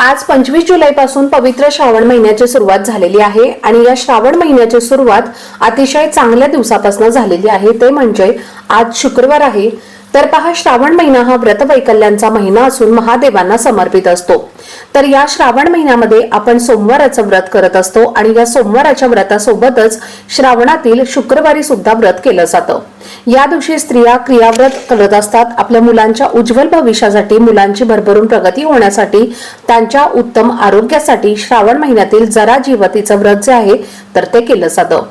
आज पंचवीस जुलैपासून पवित्र श्रावण महिन्याची सुरुवात झालेली आहे आणि या श्रावण महिन्याची सुरुवात अतिशय चांगल्या दिवसापासून झालेली आहे. ते म्हणजे आज शुक्रवार आहे. तर पहा श्रावण महिना हा व्रत वैकल्यांचा महिना असून महादेवांना समर्पित असतो. तर या श्रावण महिन्यामध्ये आपण सोमवाराचं व्रत करत असतो आणि या सोमवाराच्या व्रतासोबतच श्रावणातील शुक्रवारी सुद्धा व्रत केलं जातं. या दिवशी स्त्रिया क्रियाव्रत करत असतात. आपल्या मुलांच्या उज्ज्वल भविष्यासाठी मुलांची भरभरून प्रगती होण्यासाठी त्यांच्या उत्तम आरोग्यासाठी श्रावण महिन्यातील जरा जीवतीचं व्रत जे आहे तर ते केलं जातं.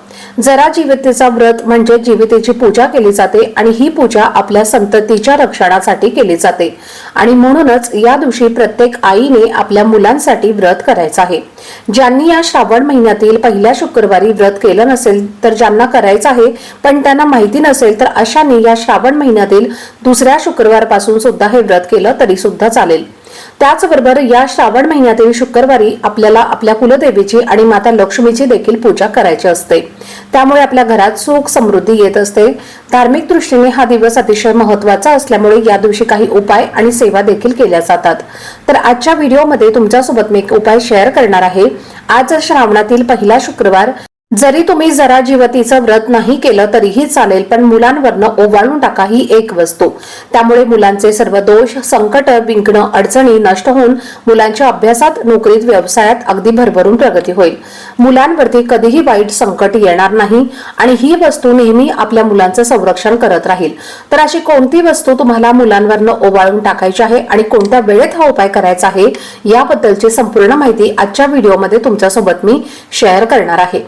जरा जीवितेचा व्रत म्हणजे जीवितेची पूजा केली जाते आणि ही पूजा आपल्या संततीच्या रक्षणासाठी केली जाते. आणि म्हणूनच या दिवशी प्रत्येक आईने आपल्या मुलांसाठी व्रत करायचं आहे. ज्यांनी या श्रावण महिन्यातील पहिल्या शुक्रवारी व्रत केलं नसेल तर ज्यांना करायचं आहे पण त्यांना माहिती नसेल तर अशाने या श्रावण महिन्यातील दुसऱ्या शुक्रवारपासून सुद्धा हे व्रत केलं तरी सुद्धा चालेल. त्याचबरोबर या श्रावण महिन्यातील शुक्रवारी आपल्याला आपल्या कुलदेवीची आणि माता लक्ष्मीची देखील पूजा करायची असते. त्यामुळे आपल्या घरात सुख समृद्धी येत असते. धार्मिक दृष्टीने हा दिवस अतिशय महत्त्वाचा असल्यामुळे या दिवशी काही उपाय आणि सेवा देखील केल्या जातात. तर आजच्या व्हिडिओमध्ये तुमच्यासोबत मी एक उपाय शेअर करणार आहे. आज श्रावणातील पहिला शुक्रवार जरी तुम्ही जरा जीवतीचं व्रत नाही केलं तरीही चालेल पण मुलांवरनं ओवाळून टाका ही एक वस्तू. त्यामुळे मुलांचे सर्व दोष संकट विंकणं अडचणी नष्ट होऊन मुलांच्या अभ्यासात नोकरीत व्यवसायात अगदी भरभरून प्रगती होईल. मुलांवरती कधीही वाईट संकट येणार नाही आणि ही वस्तू नेहमी आपल्या मुलांचं संरक्षण करत राहील. तर अशी कोणती वस्तू तुम्हाला मुलांवरनं ओवाळून टाकायची आहे आणि कोणत्या वेळेत हा उपाय करायचा आहे याबद्दलची संपूर्ण माहिती आजच्या व्हिडिओमध्ये तुमच्यासोबत मी शेअर करणार आहे.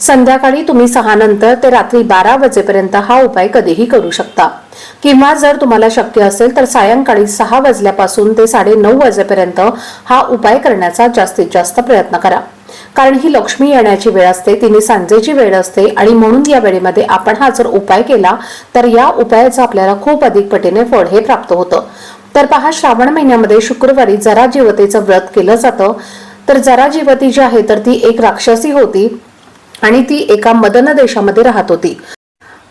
संध्याकाळी तुम्ही सहा नंतर ते रात्री बारा वाजेपर्यंत हा उपाय कधीही करू शकता. किंवा जर तुम्हाला शक्य असेल तर सायंकाळी सहा वाजल्यापासून ते साडे नऊ वाजेपर्यंत हा उपाय करण्याचा जास्तीत जास्त प्रयत्न करा. कारण ही लक्ष्मी येण्याची वेळ असते तिने सांजेची वेळ असते आणि म्हणून या वेळेमध्ये आपण हा जर उपाय केला तर या उपायाचं आपल्याला खूप अधिक पटीने फळ हे प्राप्त होतं. तर पहा श्रावण महिन्यामध्ये शुक्रवारी जरा जीवतेचं व्रत केलं जातं. तर जरा जीवती जी आहे तर ती एक राक्षसी होती. आणि ती एका मदन देशामध्ये राहत होती.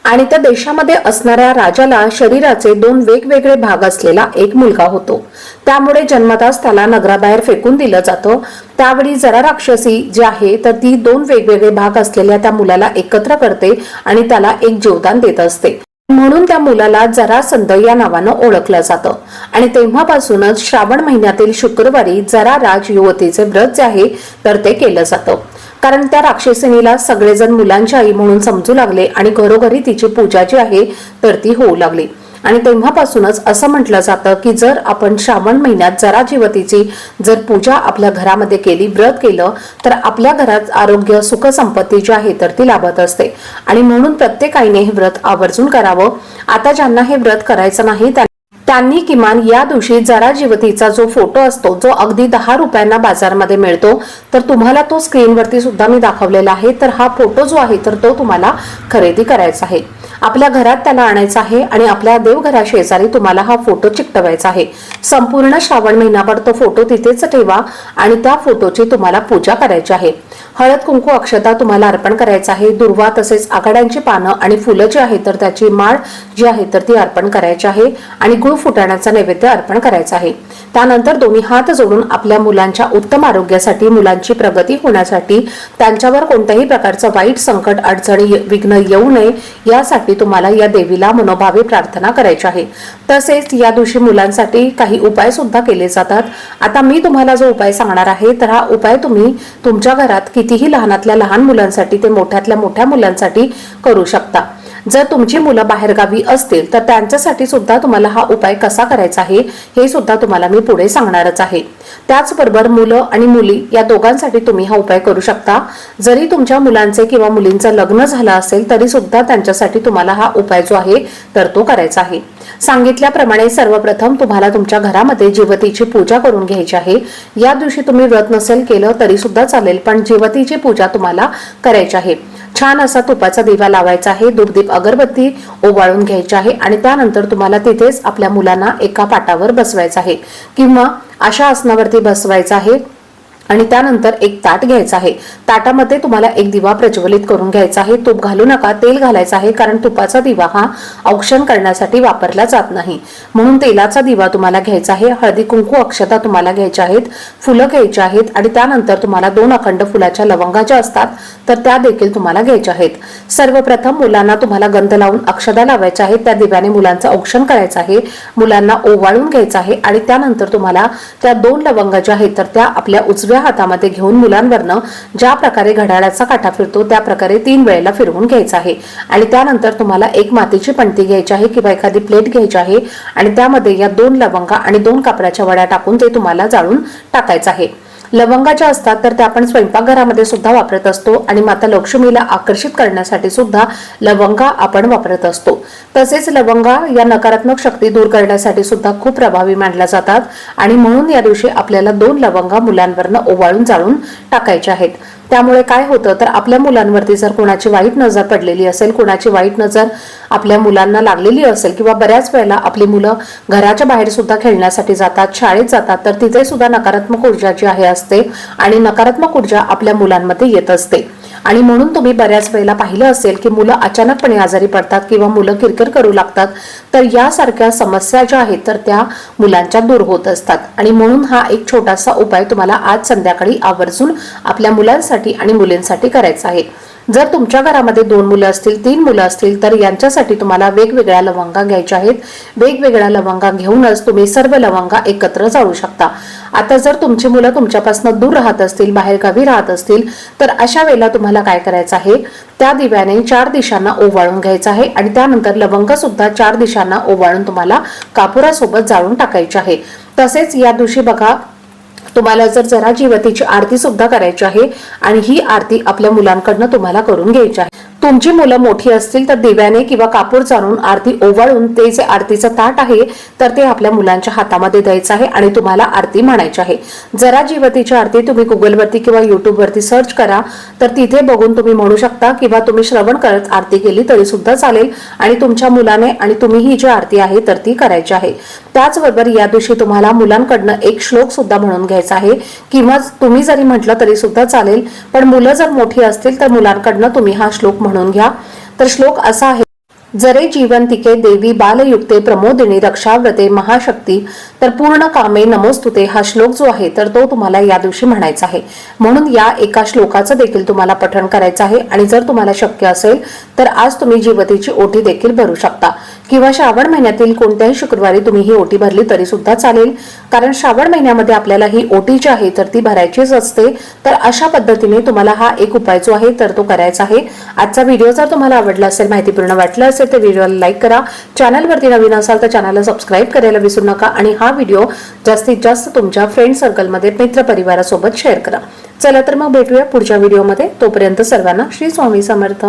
आणि त्या देशामध्ये असणाऱ्या राजाला शरीराचे दोन वेगवेगळे भाग असलेला एक मुलगा होतो. त्यामुळे जन्मताच त्याला नगराबाहेर फेकून दिलं जातं. त्यावेळी जरा राक्षसी जी आहे तर ती दोन वेगवेगळे भाग असलेल्या त्या मुलाला एकत्र करते आणि त्याला एक जीवदान देत असते. म्हणून त्या मुलाला जरासंध या नावानं ओळखलं जातं. आणि तेव्हापासूनच श्रावण महिन्यातील शुक्रवारी जरा राज युवतीचे व्रत जे आहे तर ते केलं जातं. कारण त्या राक्षसिनीला सगळेजण मुलांची आई म्हणून समजू लागले आणि घरोघरी तिची पूजा जी आहे तर ती होऊ लागली. आणि तेव्हापासूनच असं म्हटलं जातं की जर आपण श्रावण महिन्यात जरा जीवतीची जर पूजा आपल्या घरामध्ये केली व्रत केलं तर आपल्या घरात आरोग्य सुख संपत्ती जी आहे तर ती लाभत असते. आणि म्हणून प्रत्येक आईने हे व्रत आवर्जून करावं. आता ज्यांना हे व्रत करायचं नाही त्या- त्यांनी किमान या दिवशी जरा जीवतीचा जो फोटो असतो जो अगदी दहा रुपयांना बाजारमध्ये मिळतो तर तुम्हाला तो स्क्रीनवरती सुद्धा मी दाखवलेला आहे. तर हा फोटो जो आहे तर तो तुम्हाला खरेदी करायचा आहे. आपल्या घरात त्याला आणायचा आहे आणि आपल्या देवघरा शेजारी तुम्हाला हा फोटो चिकटवायचा आहे. संपूर्ण श्रावण महिनाभर तो फोटो तिथेच ठेवा आणि त्या फोटोची तुम्हाला पूजा करायची आहे. हळद कुंकू अक्षता तुम्हाला अर्पण करायचं आहे. दुर्वा तसेच आघाड्यांची पानं आणि फुलं जी आहेत तर त्याची माळ जी आहे तर ती अर्पण करायची आहे आणि गुळ फुटाण्याचा नैवेद्य अर्पण करायचा आहे. त्यानंतर दोन्ही हात जोडून आपल्या मुलांच्या उत्तम आरोग्यासाठी मुलांची प्रगती होण्यासाठी त्यांच्यावर कोणत्याही प्रकारचं वाईट संकट अडचणी विघ्न येऊ नये यासाठी तुम्हाला या देवीला मनोभावे प्रार्थना करायची आहे. तसेच या दिवशी मुलांसाठी काही उपाय सुद्धा केले जातात. आता मी तुम्हाला जो उपाय सांगणार आहे तर हा उपाय तुम्ही तुमच्या घरात कितीही लहानातल्या लहान मुलांसाठी ते मोठ्यातल्या मोठ्या मुलांसाठी करू शकता. जर तुमची मुलं बाहेरगावी असतील तर त्यांच्यासाठी सुद्धा तुम्हाला हा उपाय कसा करायचा आहे हे सुद्धा तुम्हाला मी पुढे सांगणारच आहे. त्याचबरोबर मुलं आणि मुली या दोघांसाठी तुम्ही हा उपाय करू शकता. जरी तुमच्या मुलांचे किंवा मुलींचं लग्न झालं असेल तरी सुद्धा त्यांच्यासाठी तुम्हाला हा उपाय जो आहे तर तो करायचा आहे. सांगितल्याप्रमाणे सर्वप्रथम तुम्हाला तुमच्या घरामध्ये जीवतीची पूजा करून घ्यायची आहे. या दिवशी तुम्ही व्रत नसेल केलं तरी सुद्धा चालेल पण जीवतीची पूजा तुम्हाला करायची आहे. छान असा तुपाचा दिवा लावायचा आहे. दुर्दीप अगरबत्ती ओवाळून घ्यायची आहे आणि त्यानंतर तुम्हाला तिथेच आपल्या मुलांना एका पाटावर बसवायचं आहे. किंवा अशा आसनावरती बसवायचं आहे. आणि त्यानंतर एक ताट घ्यायचा आहे. ताटामध्ये तुम्हाला एक दिवा प्रज्वलित करून घ्यायचा आहे. तूप घालू नका तेल घालायचं आहे कारण तुपाचा दिवा हा औक्षण करण्यासाठी वापरला जात नाही. म्हणून तेलाचा दिवा तुम्हाला घ्यायचा आहे. हळदी कुंकू अक्षता तुम्हाला घ्यायच्या आहेत फुलं घ्यायची आहेत आणि त्यानंतर तुम्हाला दोन अखंड फुलाच्या लवंगा ज्या असतात तर त्या देखील तुम्हाला घ्यायच्या आहेत. सर्वप्रथम मुलांना तुम्हाला गंध लावून अक्षदा लावायच्या आहेत. त्या दिव्याने मुलांचं औक्षण करायचं आहे. मुलांना ओवाळून घ्यायचं आहे आणि त्यानंतर तुम्हाला त्या दोन लवंगा ज्या आहेत तर त्या आपल्या उजव्या हातामध्ये घेऊन मुलांवरनं ज्या प्रकारे घड्याळाचा काटा फिरतो त्या प्रकारे तीन वेळेला फिरवून घ्यायचा आहे. आणि त्यानंतर तुम्हाला एक मातीची पणती घ्यायची आहे किंवा एखादी प्लेट घ्यायची आहे आणि त्यामध्ये या दोन लवंगा आणि दोन कापडाच्या वड्या टाकून ते तुम्हाला जाळून टाकायचं आहे. लवंगाच्या असतात तर त्या आपण स्वयंपाकघरामध्ये सुद्धा वापरत असतो. आणि माता लक्ष्मीला आकर्षित करण्यासाठी सुद्धा लवंगा आपण वापरत असतो. तसेच लवंगा या नकारात्मक शक्ती दूर करण्यासाठी सुद्धा खूप प्रभावी मानल्या जातात. आणि म्हणून या दिवशी आपल्याला दोन लवंगा मुलांवरनं ओवाळून जाळून टाकायच्या आहेत. त्यामुळे काय होतं तर आपल्या मुलांवरती जर कोणाची वाईट नजर पडलेली असेल कोणाची वाईट नजर आपल्या मुलांना लागलेली असेल किंवा बऱ्याच वेळेला आपली मुलं घराच्या बाहेर सुद्धा खेळण्यासाठी जातात शाळेत जातात तर तिथे सुद्धा नकारात्मक ऊर्जा जी आहे असते आणि नकारात्मक ऊर्जा आपल्या मुलांमध्ये येत असते. आणि म्हणून तुम्ही बऱ्याच वेळेला पाहिलं असेल की मुलं अचानकपणे आजारी पडतात किंवा मुलं किरकिर करू लागतात तर यासारख्या समस्या ज्या आहेत तर त्या मुलांच्या दूर होत असतात. आणि म्हणून हा एक छोटासा उपाय तुम्हाला आज संध्याकाळी आवर्जून आपल्या मुलांसाठी आणि मुलींसाठी करायचा आहे. जर तुमच्या घरामध्ये दोन मुलं असतील तीन मुलं असतील तर यांच्यासाठी तुम्हाला वेगवेगळ्या लवंगा घ्यायच्या आहेत. वेगवेगळ्या लवंगा घेऊनच तुम्ही सर्व लवंगा एकत्र जाळू शकता. आता जर तुमची मुलं तुमच्यापासून दूर राहत असतील बाहेर गावी राहत असतील तर अशा वेळेला तुम्हाला काय करायचं आहे? त्या दिव्याने चार दिशांना ओवाळून घ्यायचं आहे आणि त्यानंतर लवंग सुद्धा चार दिशांना ओवाळून तुम्हाला कापुरासोबत जाळून टाकायचे आहे. तसेच या दिवशी बघा तुम्हाला जर जरा जीवतीची आरती सुद्धा करायची आहे आणि ही आरती आपल्या मुलांकडनं तुम्हाला करून घ्यायची आहे. तुमची मुलं मोठी असतील तर दिव्याने किंवा कापूर चालून आरती ओवाळून ते जे आरतीचं ताट आहे तर ते आपल्या मुलांच्या हातामध्ये द्यायचं आहे आणि तुम्हाला आरती म्हणायची आहे. जरा जीवतीची आरती तुम्ही गुगलवरती किंवा युट्यूबवरती सर्च करा तर तिथे बघून तुम्ही म्हणू शकता किंवा तुम्ही श्रवण करत आरती केली तरी सुद्धा चालेल आणि तुमच्या मुलाने आणि तुम्ही ही जी आरती आहे तर ती करायची आहे. त्याचबरोबर या दिवशी तुम्हाला मुलांकडनं एक श्लोक सुद्धा म्हणून घ्यायचा आहे. किंवा तुम्ही जरी म्हटलं तरी सुद्धा चालेल पण मुलं जर मोठी असतील तर मुलांकडनं तुम्ही हा श्लोक म्हणून घ्या. तर श्लोक असा आहे जरे जीवंतिके देवी बालयुक्ते प्रमोदिनी रक्षाव्रते महाशक्ती. तर पूर्ण कामे नमोस्तुते हा श्लोक जो आहे तर तो तुम्हाला या दिवशी म्हणायचा आहे. म्हणून या एका श्लोकाचं देखील तुम्हाला पठण करायचं आहे. आणि जर तुम्हाला शक्य असेल तर आज तुम्ही जीवतीची ओटी देखील भरू शकता. किंवा श्रावण महिन्यातील कोणत्याही शुक्रवारी तुम्ही ही ओटी भरली तरी सुद्धा चालेल. कारण श्रावण महिन्यामध्ये आपल्याला ही ओटी जी आहे तर ती भरायचीच असते. तर अशा पद्धतीने तुम्हाला हा एक उपाय जो आहे तर तो करायचा आहे. आजचा व्हिडिओ जर तुम्हाला आवडला असेल माहितीपूर्ण वाटलं असेल तर व्हिडिओला लाईक करा. चॅनलवरती नवीन असाल तर चॅनलला सबस्क्राईब करायला विसरू नका आणि हा व्हिडिओ जास्तीत जास्त तुमच्या फ्रेंड सर्कलमध्ये मित्र परिवारासोबत शेअर करा. चला तर मग भेटूया पुढच्या व्हिडिओमध्ये. तोपर्यंत सर्वांना श्री स्वामी समर्थ.